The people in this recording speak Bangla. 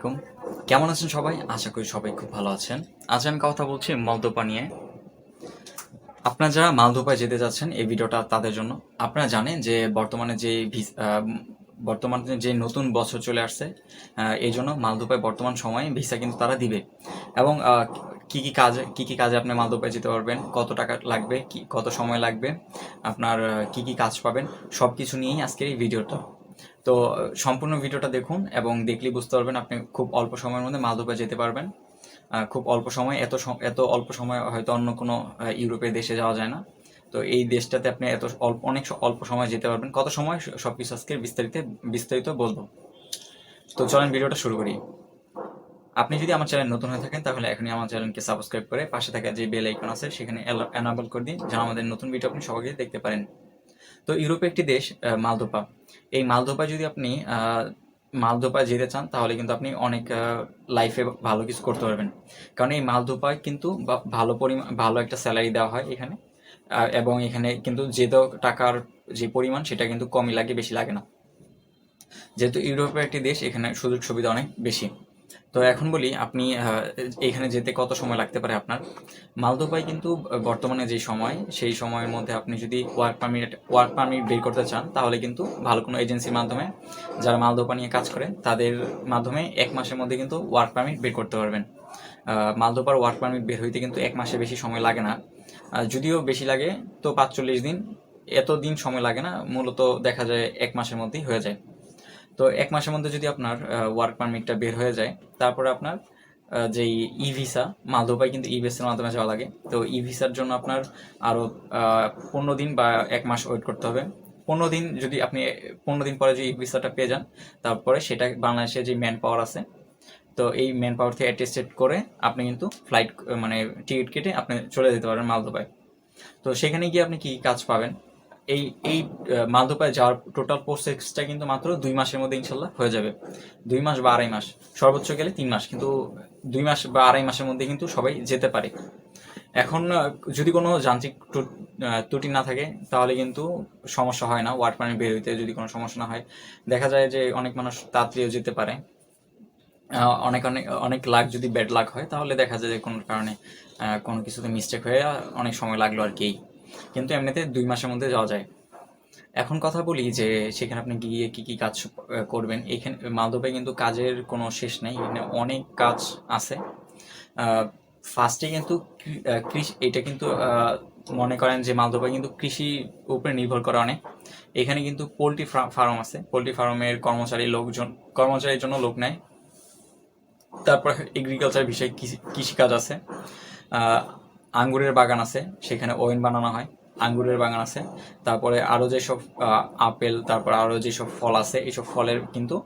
আলাইকুম। কেমন আছেন সবাই? আশা করি সবাই খুব ভালো আছেন। আজ আমি কথা বলছি মলদোপা নিয়ে। আপনারা যারা মালদোপায় যেতে যাচ্ছেন এই ভিডিওটা তাদের জন্য, আপনারা জানেন যে বর্তমানে যে বর্তমানে যে নতুন বছর চলে আসছে এই জন্য মালদোপায় বর্তমান সময়ে ভিসা কিন্তু তারা দিবে। এবং কি কি কাজে, কি কি কাজে আপনি মালদোপায় যেতে পারবেন, কত টাকা লাগবে, কি কত সময় লাগবে, আপনার কি কি কাজ পাবেন সব কিছু নিয়েই আজকের এই ভিডিওটা। তো, সম্পূর্ণ ভিডিওটা দেখুন এবং দেখলেই বুঝতে পারবেন আপনি খুব অল্প সময়ের মধ্যে মালদোপা যেতে পারবেন। খুব অল্প সময়, এত এত অল্প সময় হয়তো অন্য কোনো ইউরোপের দেশে যাওয়া যায় না। তো এই দেশটাতে আপনি এত অল্প অনেক অল্প সময় যেতে পারবেন। কত সময়? সব সবকিছু আজকে বিস্তারিত বিস্তারিত বলব। তো চলেন ভিডিওটা শুরু করি। আপনি যদি আমার চ্যানেল নতুন হয়ে থাকেন, তাহলে এখনই আমার চ্যানেলকে সাবস্ক্রাইব করে পাশে থাকা যে বেল আইকন আছে, সেখানে এনাবল করে দিন, যেন আমাদের নতুন ভিডিও আপনি সবাইকে দেখতে পারেন। তো ইউরোপে একটি দেশ মালদোপা এই মালদোপা যদি আপনি মালদোপা যেতে চান, তাহলে কিন্তু আপনি অনেক লাইফে ভালো কিছু করতে পারবেন। কারণ এই মালদোপায় কিন্তু ভালো পরিমাণ ভালো একটা স্যালারি দেওয়া হয় এখানে। এবং এখানে কিন্তু যে টাকার যে পরিমাণ, সেটা কিন্তু কমই লাগে, বেশি লাগে না। যেহেতু ইউরোপের একটি দেশ, এখানে সুযোগ সুবিধা অনেক বেশি। তো এখন বলি, আপনি এখানে যেতে কত সময় লাগতে পারে আপনার? মালদোপায় কিন্তু বর্তমানে যে সময়, সেই সময়ের মধ্যে আপনি যদি ওয়ার্ক পারমিট ওয়ার্ক পারমিট বের করতে চান, তাহলে কিন্তু ভালো কোনো এজেন্সির মাধ্যমে যারা মালদোপা নিয়ে কাজ করে, তাদের মাধ্যমে এক মাসের মধ্যে কিন্তু ওয়ার্ক পারমিট বের করতে পারবেন। মালদোপার ওয়ার্ক পারমিট বের হইতে কিন্তু এক মাসের বেশি সময় লাগে না। যদিও বেশি লাগে, তো পাঁচচল্লিশ দিন এত দিন সময় লাগে না, মূলত দেখা যায় এক মাসের মধ্যেই হয়ে যায়। তো এক মাসের মধ্যে যদি আপনার ওয়ার্ক পারমিটটা বের হয়ে যায়, তারপরে আপনার যেই ই ভিসা মালদোপায় কিন্তু ই ভিসার মাধ্যমে যাওয়া লাগে। তো ই ভিসার জন্য আপনার আরও পনেরো দিন বা এক মাস ওয়েট করতে হবে। পনেরো দিন যদি আপনি, পনেরো দিন পরে যদি ই ভিসাটা পেয়ে যান, তারপরে সেটা বাংলাদেশে যে ম্যান পাওয়ার আছে, তো এই ম্যান পাওয়ার থেকে অ্যাটেস্টেড করে আপনি কিন্তু ফ্লাইট মানে টিকিট কেটে আপনি চলে যেতে পারবেন মালদোপায় তো সেখানে গিয়ে আপনি কি কাজ পাবেন? এই এই মালদোপায় যাওয়ার টোটাল প্রসেসটা কিন্তু মাত্র দুই মাসের মধ্যে ইনশাল্লাহ হয়ে যাবে। দুই মাস বা আড়াই মাস। সর্বোচ্চ গেলে তিন মাস। কিন্তু দুই মাস বা আড়াই মাসের মধ্যে কিন্তু সবাই যেতে পারে। এখন যদি কোনো যান্ত্রিক ত্রুটি না থাকে, তাহলে কিন্তু সমস্যা হয় না। ওয়ার্ড পানি বের হইতে যদি কোনো সমস্যা না হয়, দেখা যায় যে অনেক মানুষ তাড়াতাড়িও যেতে পারে। অনেক অনেক অনেক লাখ যদি ব্যাড লাক হয়, তাহলে দেখা যায় যে কোনো কারণে কোনো কিছুতে মিস্টেক হয়ে অনেক সময় লাগল আর কি কিন্তু এমনিতে দুই মাসের মধ্যে যাওয়া যায়। এখন কথা বলি যে, সেখানে আপনি গিয়ে কি কি কাজ করবেন? এখানে মালদোপায় কিন্তু কাজের কোনো শেষ নেই। এখানে অনেক কাজ আছে। ফার্স্টে কিন্তু কৃষি, এটা কিন্তু মনে করেন যে মালদোপায় কিন্তু কৃষি উপরে নির্ভর করে অনেক। এখানে কিন্তু পোলট্রি ফার্ম আছে। পোলট্রি ফার্মের কর্মচারী লোকজন, কর্মচারীর জন্য লোক নেয়। তারপর এগ্রিকালচার বিষয়ে কৃষি- কৃষিকাজ আছে। আঙ্গুরের বাগান আছে, সেখানে ওয়েন বানানো হয়, আঙ্গুরের বাগান আছে। তারপরে আরও যেসব আপেল, তারপর আরও যেসব ফল আছে এইসব ফলের কিন্তু